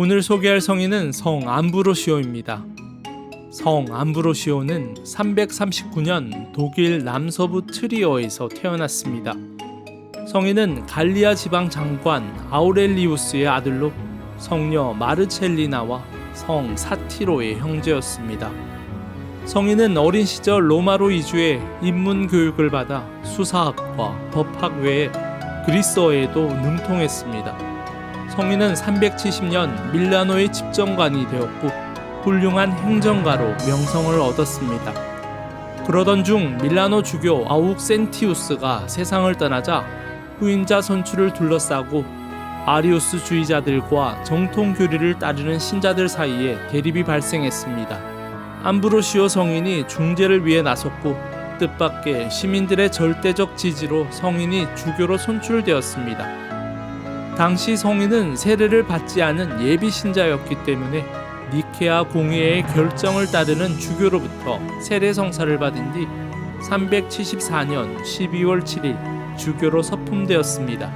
오늘 소개할 성인은 성 암브로시오입니다. 성 암브로시오는 339년 독일 남서부 트리어에서 태어났습니다. 성인은 갈리아 지방 장관 아우렐리우스의 아들로 성녀 마르첼리나와 성 사티로의 형제였습니다. 성인은 어린 시절 로마로 이주해 인문 교육을 받아 수사학과 법학 외에 그리스어에도 능통했습니다. 성인은 370년 밀라노의 집정관이 되었고 훌륭한 행정가로 명성을 얻었습니다. 그러던 중 밀라노 주교 아욱센티우스가 세상을 떠나자 후임자 선출을 둘러싸고 아리우스 주의자들과 정통 교리를 따르는 신자들 사이에 대립이 발생했습니다. 암브로시오 성인이 중재를 위해 나섰고 뜻밖의 시민들의 절대적 지지로 성인이 주교로 선출되었습니다. 당시 성인은 세례를 받지 않은 예비 신자였기 때문에 니케아 공회의 결정을 따르는 주교로부터 세례 성사를 받은 뒤 374년 12월 7일 주교로 서품되었습니다.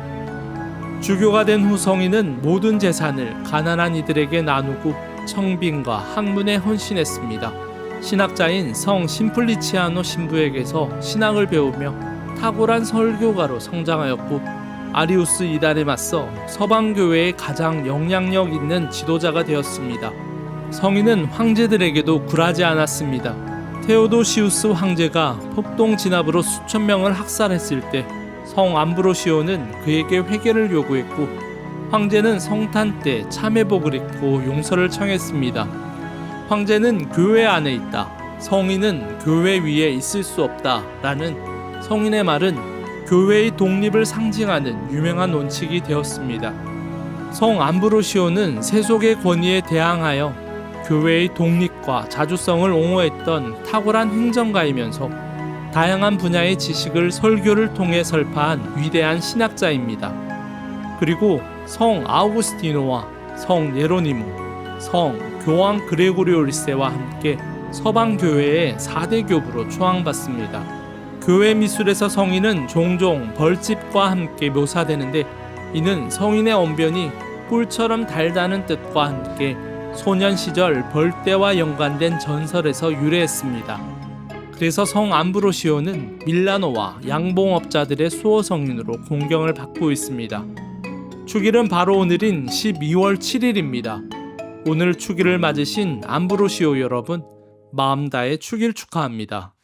주교가 된 후 성인은 모든 재산을 가난한 이들에게 나누고 청빙과 학문에 헌신했습니다. 신학자인 성 심플리치아노 신부에게서 신학을 배우며 탁월한 설교가로 성장하였고 아리우스 이단에 맞서 서방 교회의 가장 영향력 있는 지도자가 되었습니다. 성인은 황제들에게도 굴하지 않았습니다. 테오도시우스 황제가 폭동 진압으로 수천 명을 학살했을 때 성 암브로시오는 그에게 회개를 요구했고 황제는 성탄 때 참회복을 입고 용서를 청했습니다. 황제는 교회 안에 있다. 성인은 교회 위에 있을 수 없다 라는 성인의 말은 교회의 독립을 상징하는 유명한 원칙이 되었습니다. 성 암브로시오는 세속의 권위에 대항하여 교회의 독립과 자주성을 옹호했던 탁월한 행정가이면서 다양한 분야의 지식을 설교를 통해 설파한 위대한 신학자입니다. 그리고 성 아우구스티노와 성 예로니모, 성 교황 그레고리오 1세와 함께 서방 교회의 4대 교부로 추앙받습니다. 교회 미술에서 성인은 종종 벌집과 함께 묘사되는데 이는 성인의 언변이 꿀처럼 달다는 뜻과 함께 소년 시절 벌떼와 연관된 전설에서 유래했습니다. 그래서 성 암브로시오는 밀라노와 양봉업자들의 수호 성인으로 공경을 받고 있습니다. 축일은 바로 오늘인 12월 7일입니다. 오늘 축일을 맞으신 암브로시오 여러분, 마음 다해 축일 축하합니다.